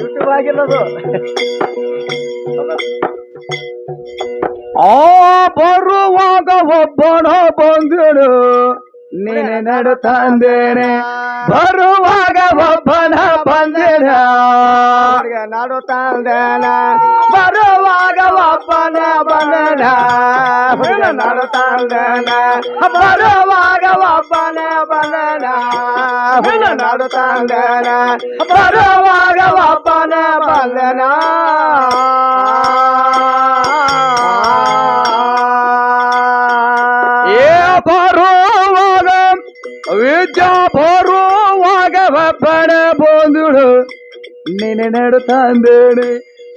YouTube ಆಗಿಲ್ಲದು ಆ ಬರುವಾಗ ಒಬ್ಬನ ಬಂದಳು ನೀನೆ ನಡು ತಂದೇನೆ. ಬರುವಾಗ ಒಬ್ಬನ ಬಂದೇನ ನಾಡು ತಂದನ. ಒಬ್ಬನ ಬಂದನ ಹುಡುಗ ನಾಡು ತಂದನ ಬರುವಾಗ ಒಬ್ಬನ ಬಂದನ ಹುಡುಗ ನಾಡು ತಂದನ ಬರುವಾಗ ಒಬ್ಬನ ಬಂದನ ಏ ಬರುವಾಗ ವಿದ್ಯಾ ಬರುವಾಗ ಒಬ್ಬನ ಬಂದಳು ನೀನೆ ನಡು ತಂದೇನೆ.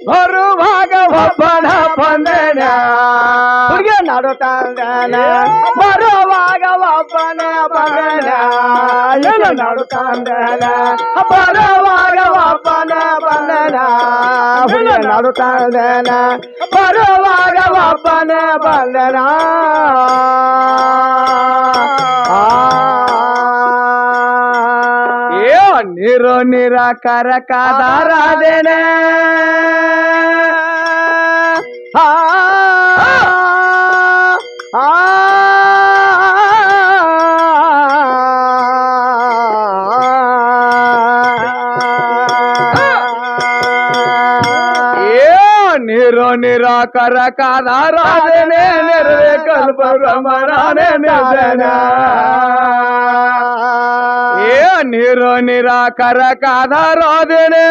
ಬರುವಾಗ ಒಬ್ಬನ ಬಂದೇನ ಹುಡುಗ ನಾಡು ತಂದನ. ಬರುವಾಗ ಒಬ್ಬನ ಬಂದನ ಏನು ನಾಡು ತಂದನ. ಬರುವಾಗ ಒಬ್ಬನ ಬಂದನ ಹುಡುಗ ನಾಡು ತಂದನ. ಬರುವಾಗ ಒಬ್ಬನ ಬಂದನ ಏ ನೀರು ನಿರಾಕಾರ ಕಾದಾರಾದೇನೆ ಆ ನೀರು ನಿರಾಕಾರ ಕಾದಾರಾದೇನೆ ನೆರವೇ ಕಲ್ಪ ಭ್ರಮರಾನೆ ನಿರ್ಜನ ಏ ನೀರು ನಿರಾಕಾರ ಕಾದಾರಾದೇನೆ.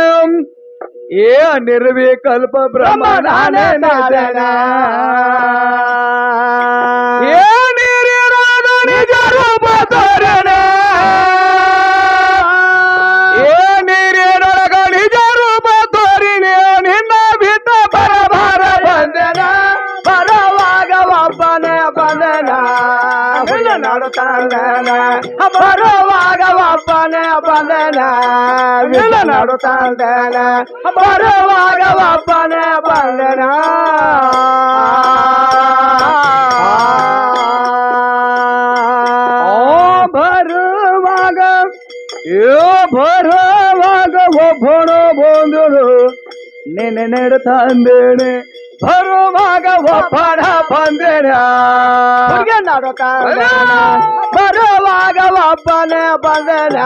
ಏ ನಿರ್ವಿಕಲ್ಪ ಭ್ರಮರಾನೆ ನಿರ್ಜನ ತಂದನ ಬರುವಾಗ ಒಬ್ಬನ ಬಂದನ. ವಿಲ ನಾಡು ತಂದನ ಬರುವಾಗ ಒಬ್ಬನ ಬಂದನ. ಬರುವಾಗ ಬರುವಾಗ ಒಬ್ಬನ ಬಂದಳು ನೆನೆ ನೆಡ ತಂದೇನೆ. ಬರುವಾಗ ಒಬ್ಬನ ಬಂದೇನ. ಹುಡುಗ ನಾಡು ತಂದನ ಬರುವಾಗ ಒಬ್ಬನ ಬಂದನ.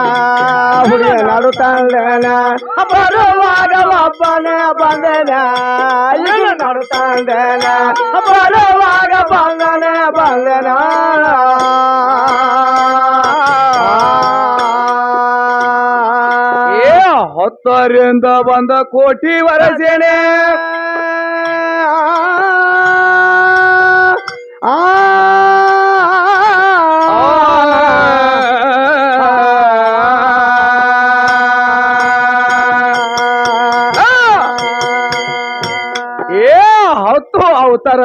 ಹುಡುಗ ನಾಡು ತಂದನ ಬರುವಾಗ ಒಬ್ಬನ ಬಂದನ. ಈಗ ನಾಡು ತಂದನ ಬರುವಾಗ ಬಂದನ ಬಂದನ. ಹತ್ತರಿಂದ ಬಂದ ಕೋಟಿ ವರಸೇನೆ.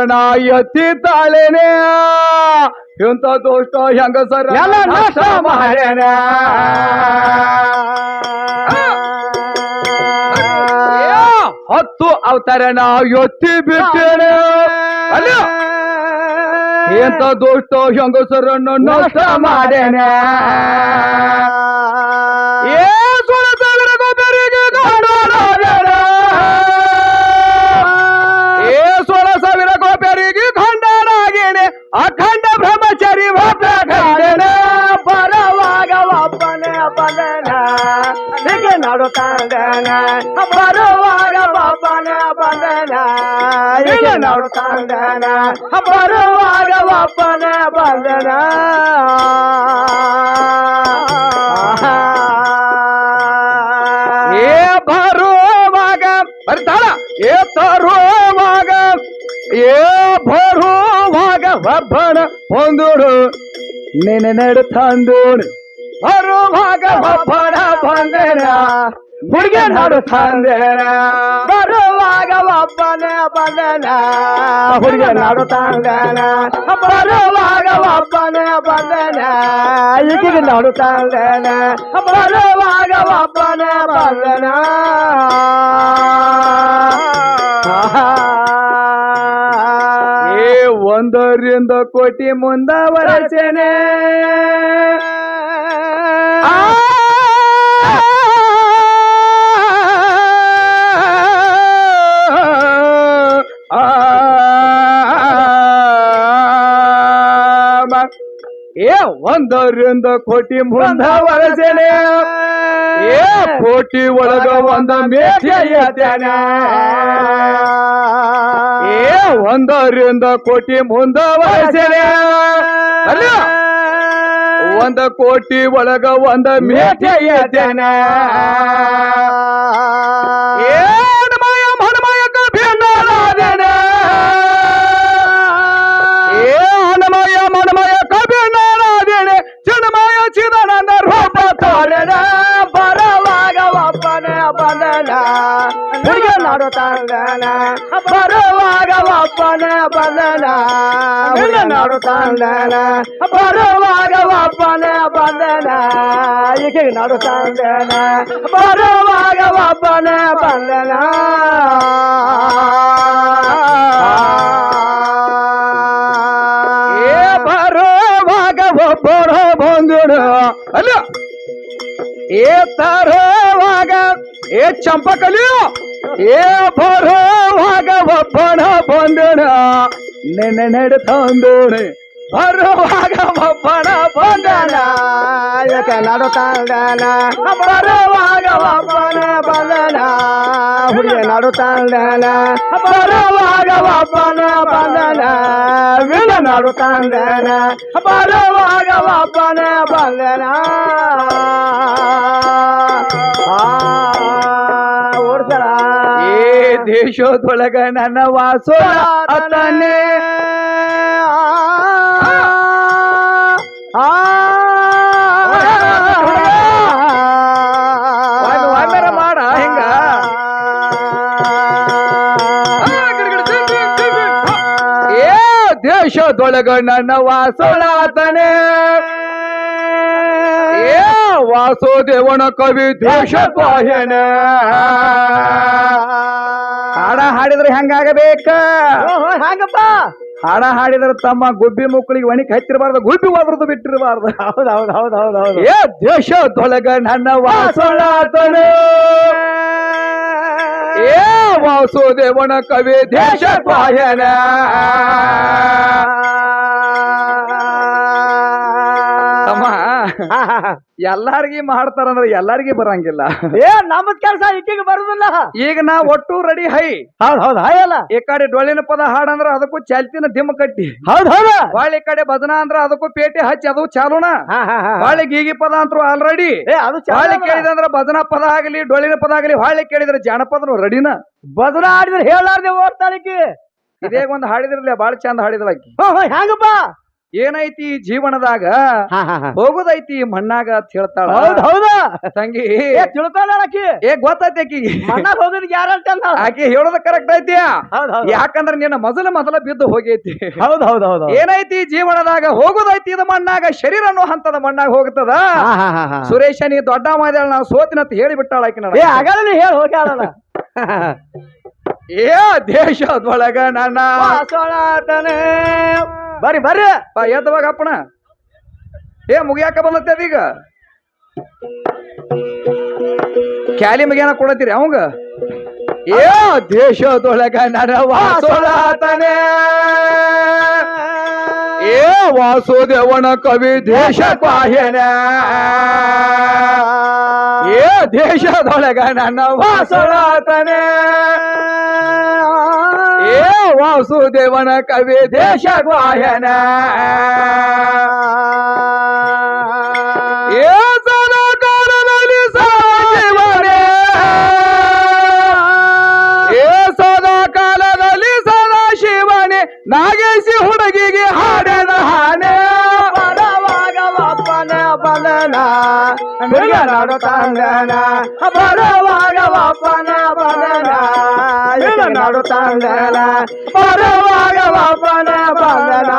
ಅವತರಣ ಎತ್ತಿ ತಾಳೆನೆ. ಇಂಥ ದೋಷ್ಟ ಹೆಂಗಸರ ಎಲ್ಲ ನಾಶ ಮಾಡ್ಯಾನ. ಹತ್ತು ಅವತರಣ ಎತ್ತಿ ಬಿಟ್ಟೇನೆ. ಅಲ್ಲ ಎಂತ ದೋಷ್ಟ ಹೆಂಗಸರನ್ನು ನಷ್ಟ ಮಾಡೇನೆ ಬಂದನ ಹೀಗೆ ನಾಡು ತಂದನ ಬರುವಾಗ ಒಬ್ಬನೇ ಬಂದನ. ಏ ಬರುವಾಗ ಬರ್ತಾಳ? ಏ ತರುವಾಗ ಏ ಬರುವಾಗ ಒಬ್ಬನ ಹೊಂದುಡು. ನೆನೆ ನಡು ತಂದೋಡು. ಬರುವಾಗ ಒಬ್ಬನ ಬಂದನ. ಹುಡುಗಿ ನಡು ತಂದೇನ ಬರುವಾಗ ಒಬ್ಬನೇ ಬಂದನ. ಹುಡುಗ ನಾಡು ತಂದನ ಬರುವಾಗ ಒಬ್ಬನೇ ಬಂದನ. ಈಗಿಗೆ ನಾಡು ತಂದನ ಬರುವಾಗ ಒಬ್ಬನೇ ಬಂದನ. ಏ ಒಂದರಿಂದ ಕೋಟಿ ಮುಂದವರಸೇನೆ ಆ. ಏ, ಒಂದರಿಂದ ಕೋಟಿ ಮುಂದ ವರಸೇನೆ. ಏ, ಕೋಟಿ ಒಳಗ ಒಂದ ಮೇಕೆಯ ತ್ಯಾನ ಏ, ಒಂದರಿಂದ ಕೋಟಿ ಮುಂದ ಅಲ್ಲ, ಒಂದ ಕೋಟಿ ಒಳಗ ಒಂದ ಮೇಕೆಯ ಬರುವಾಗ ಒಬ್ಬನೇ ಬಂದನ ಹುಡುಗ ನಾಡುತ್ತಾಂಗನ ಬರುವಾಗ ಒಬ್ಬನೇ ಬಂದನ ಈಕೆ ನಾಡುತ್ತಾಂಗನ ಬರುವಾಗ ಒಬ್ಬನೇ ಬಂದನ ಏ ಬರೋವಾಗ ಒಬ್ಬರ ಬಂದುಡ ಅಲ್ಲ. ಏ ತರೋವಾಗ ಏ ಚಂಪಕಲಿಯೋ. ಏ ಬರೋವಾಗ ಒಬ್ಬಣ ಬಂದಣ ನೆನೆ ನಡೆ ತಂದೋಣೆ. ಬರುವಾಗ ಒಬ್ಬಣ ಬಂದಣ ಯಾಕೆ ನಾಡುತ್ತಾಂಗನ ಬರುವಾಗ ಒಬ್ಬಣ ಬಂದಣ ಹುಡುಗ ನಾಡುತ್ತಾಂಗನ ಬರುವಾಗ ಒಬ್ಬಣ ಬಂದಣ ವಿಳ ನಾಡುತ್ತಾಂಗನ ಬರುವಾಗ ಒಬ್ಬಣ ಬಂದಣ ಆ. ದೇಶದೊಳಗ ನನ್ನ ವಾಸೋ ಅತನೇ ಆ ಮಾಡ ಹಿಂಗ. ಏ ದೇಶದೊಳಗ ನನ್ನ ವಾಸೋಳಾತನೆ ಕವಿ ದೇಶ ಪಾಯನ ಹಾಡ ಹಾಡಿದ್ರೆ ಹೆಂಗಾಗಬೇಕ? ಹಂಗಪ್ಪ. ಹಾಡ ಹಾಡಿದ್ರೆ ತಮ್ಮ ಗುಬ್ಬಿ ಮುಕ್ಕಳಿಗೆ ಒಣಿಕ್ ಹತ್ತಿರಬಾರ್ದು ಗುಬ್ಬಿ ಹೋದ್ರದ್ದು ಬಿಟ್ಟಿರಬಾರ್ದು. ಹೌದ್ ಹೌದ್ ಹೌದ್ ಹೌದ್ ಹೌದು ಏ ದೇಶದೊಳಗ ನನ್ನ ವಾಸೋಳಾತನೆ ಏ ವಾಸುದೇವನ ಕವಿ ದೇಶ ಪಾಯನ ಎಲ್ಲಾರ್ಗಿ ಮಾಡ್ತಾರಂದ್ರೆ ಎಲ್ಲಾರ್ಗಿ ಬರಂಗಿಲ್ಲ. ಏ ನಮ್ ಕೆಲಸ ಇಟ್ಟಿಗೆ ಬರುದಿಲ್ಲ. ಈಗ ನಾ ಒಟ್ಟು ರೆಡಿ ಹೈ. ಹೌದ್ ಹೌದ್ ಹೈ ಅಲ್ಲ. ಈ ಕಡೆ ಡೊಳ್ಳಿನ ಪದ ಹಾಡಂದ್ರ ಅದಕ್ಕೂ ಚಾಲ್ತಿನ ದಿಮ್ಮ ಕಟ್ಟಿ. ಹೌದ್ ಹೌದ. ಬಾಳಿ ಈ ಕಡೆ ಭಜನಾ ಅಂದ್ರ ಅದಕ್ಕೂ ಪೇಟೆ ಹಚ್ಚಿ ಅದು ಚಾಲೋಣ ಹಾ ಹೊಳ್ಳಿ ಗೀಗಿ ಪದ ಅಂತೂ ಆಲ್ರೆಡಿ ಏ ಅದು ಬಾಳಿ ಕೇಳಿದಂದ್ರ ಭಜನಾ ಪದ ಆಗಲಿ ಡೊಳ್ಳಿನ ಪದ ಆಗಲಿ ಬಾಳಿ ಕೇಳಿದ್ರೆ ಜಾನಪದನು ರೆಡಿನ ಬದನ ಆಡಿದ್ರೆ ಹೇಳಾರ್ದೆ ಓದ್ತಾನಿಕಿ ಇದೇ ಒಂದ್ ಹಾಡಿದ್ರಲ್ಲ ಬಾಳ ಚಂದ ಹಾಡಿದ್ರಾಕಿ. ಹೆಂಗಪ್ಪ ಏನೈತಿ ಜೀವನದಾಗ? ಹೋಗುದೈತಿ ಮಣ್ಣಾಗ ಅಂತ ಹೇಳ್ತಾಳ. ಹೌದಾ ಹೌದ. ತಂಗಿ. ತಿಳ್ತಾಳ ಆಕಿ. ಏ ಗೊತ್ತೈತಿ ಆಕಿ. ಮಣ್ಣಾಗ ಹೋಗೋದ್ ಗ್ಯಾರಂಟಿ ಅಂತ ಆಕಿ ಹೇಳೋದ ಕರೆಕ್ಟ್ ಐತಿ. ಯಾಕಂದ್ರ ನಿನ್ನ ಮೊದಲ ಮೊದಲ ಬಿದ್ದು ಹೋಗೈತಿ. ಹೌದ್ ಹೌದ್ ಏನೈತಿ ಜೀವನದಾಗ? ಹೋಗುದೈತಿ ಇದು ಮಣ್ಣಾಗ. ಶರೀರ ಅನ್ನೋ ಹಂತದ ಮಣ್ಣಾಗ ಹೋಗ್ತದ. ಸುರೇಶ ನೀ ದೊಡ್ಡ ಮಾದೇಳ ನಾವು ಸೋತಿನಂತ ಹೇಳಿ ಬಿಟ್ಟಾಳ ಆಕಿ ಏ ಆಗಲ್ಲ ನೀ ಹೇಳಿ ಹೋಗ ಏ ದೇಶದೊಳಗ ನನ್ನ. ಬರ್ರಿ ಬರ್ರಿ. ಎದ್ದವಾಗ ಅಪ್ಪಣ. ಏ, ಮುಗಿಯಾಕ ಬಂದತ್ತೆ ಅದೀಗ ಕ್ಯಾಲಿ ಮುಗಿಯಾನ ಕೊಡತ್ತೀರಿ ಅವಂಗ? ಏ, ದೇಶದೊಳಗ ನನ್ನ ವಾಸೋಳಾತನೆ ಏ, ವಾಸುದೇವನ ಕವಿ ದೇಶ ಪಾಯನ ಏ, ದೇಶದೊಳಗ ನನ್ನ ವಾಸೋಳಾತನೆ ಏ ವಾಸುದೇವನ ಕವಿ ದೇಶ ಬಂದನ ಹುಡುಗ ನಾಡುತ್ತಾಂಗನ ಬರವಾಗ ಒಬ್ಬನ ಬಂದನ ಹುಡುಗ ನಾಡುತ್ತಾಂಗನ ಬರವಾಗ ಒಬ್ಬನ ಬಂದನ